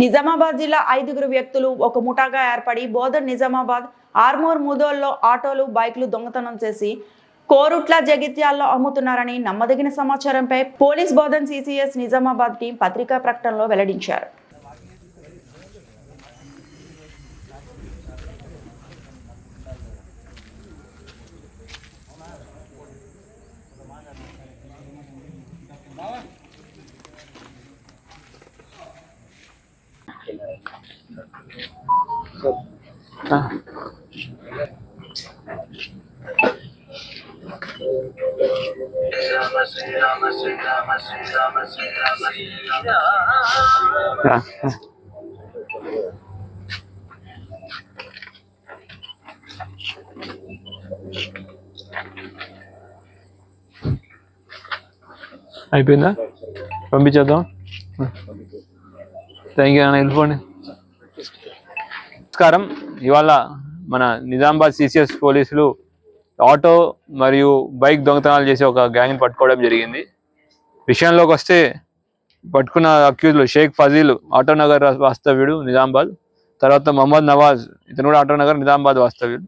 నిజామాబాద్ జిల్లా ఐదుగురు వ్యక్తులు ఒక ముఠాగా ఏర్పడి బోధన్ నిజామాబాద్ ఆర్మూర్ ముదోల్లో ఆటోలు బైక్లు దొంగతనం చేసి కోరుట్ల జగిత్యాల్లో అమ్ముతున్నారని నమ్మదగిన సమాచారంపై police Bodhan CCS Nizamabad team పత్రికా ప్రకటనలో వెల్లడించారు. అయిపోయిందా పంపించేద్దాం Thank you అన్న. వెళ్ళిపోండి నమస్కారం. ఇవాళ మన నిజామాబాద్ సిసిఎస్ పోలీసులు ఆటో మరియు బైక్ దొంగతనాలు చేసి ఒక గ్యాంగ్ని పట్టుకోవడం జరిగింది. విషయంలోకి వస్తే పట్టుకున్న అక్యూజ్లు షేక్ ఫజీల్ ఆటో నగర్ వాస్తవ్యుడు నిజామాబాద్ తర్వాత మొహమ్మద్ నవాజ్ ఇతను కూడా ఆటో నగర్ నిజామాబాద్ వాస్తవ్యుడు.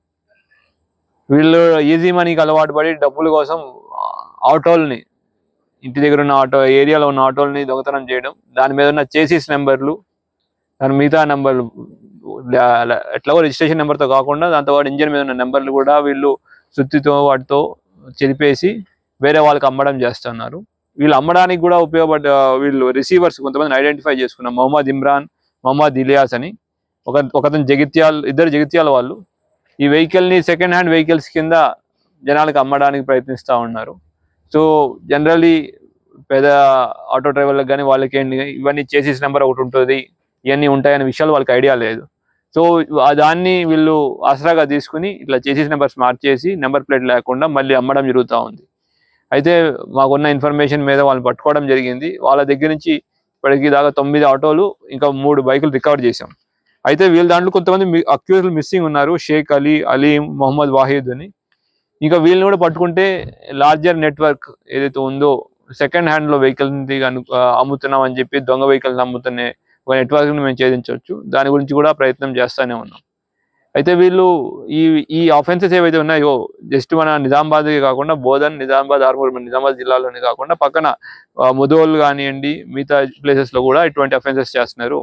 వీళ్ళు ఈజీ మనీకి అలవాటు పడి డబ్బుల కోసం ఆటోల్ని ఇంటి దగ్గర ఉన్న ఆటో ఏరియాలో ఉన్న ఆటోల్ని దొంగతనం చేయడం దాని మీద ఉన్న చేసీస్ నెంబర్లు దాని మిగతా నెంబర్లు ఎట్లాగో రిజిస్ట్రేషన్ నెంబర్తో కాకుండా దాంతో పాటు ఇంజిన్ మీద ఉన్న నెంబర్లు కూడా వీళ్ళు సుత్తితో వాటితో చెరిపేసి వేరే వాళ్ళకి అమ్మడం చేస్తున్నారు. వీళ్ళు అమ్మడానికి కూడా ఉపయోగపడ్డ వీళ్ళు రిసీవర్స్ కొంతమంది ఐడెంటిఫై చేసుకున్నాం మొహమ్మద్ ఇమ్రాన్ మొహమ్మద్ ఇలియాస్ అని. ఒక ఒకతను జగిత్యాల్ ఇద్దరు జగిత్యాల వాళ్ళు. ఈ వెహికల్ని సెకండ్ హ్యాండ్ వెహికల్స్ కింద జనాలకు అమ్మడానికి ప్రయత్నిస్తూ ఉన్నారు. సో జనరల్లీ పెద్ద ఆటో డ్రైవర్లకు కానీ వాళ్ళకి ఏంటి ఇవన్నీ చేసేసి నెంబర్ ఒకటి ఉంటుంది ఇవన్నీ ఉంటాయనే విషయాలు వాళ్ళకి ఐడియా లేదు. సో దాన్ని వీళ్ళు ఆసరాగా తీసుకుని ఇట్లా చేసేసి నెంబర్స్ మార్చేసి నెంబర్ ప్లేట్ లేకుండా మళ్ళీ అమ్మడం జరుగుతూ ఉంది. అయితే మాకున్న ఇన్ఫర్మేషన్ మీద వాళ్ళని పట్టుకోవడం జరిగింది. వాళ్ళ దగ్గర నుంచి ఇప్పటికి దాకా తొమ్మిది ఆటోలు ఇంకా మూడు బైకులు రికవర్ చేశాం. అయితే వీళ్ళ దాంట్లో కొంతమంది అక్యూజ్లు మిస్సింగ్ ఉన్నారు. షేక్ అలీ అలీం మొహమ్మద్ వాహీద్ అని. ఇంకా వీళ్ళని కూడా పట్టుకుంటే లార్జర్ నెట్వర్క్ ఏదైతే ఉందో సెకండ్ హ్యాండ్లో వెహికల్ అమ్ముతున్నాం అని చెప్పి దొంగ వెహికల్స్ అమ్ముతున్న ఒక నెట్వర్క్ని మేము ఛేదించవచ్చు. దాని గురించి కూడా ప్రయత్నం చేస్తూనే ఉన్నాం. అయితే వీళ్ళు ఈ ఈ ఆఫెన్సెస్ ఏవైతే ఉన్నాయో జస్ట్ మన నిజామాబాద్ కాకుండా బోధన్ నిజామాబాద్ ఆర్మూర్ నిజామాబాద్ జిల్లాలోనే కాకుండా పక్కన ముదోల్ కానివ్వండి మిగతా ప్లేసెస్లో కూడా ఇటువంటి అఫెన్సెస్ చేస్తున్నారు.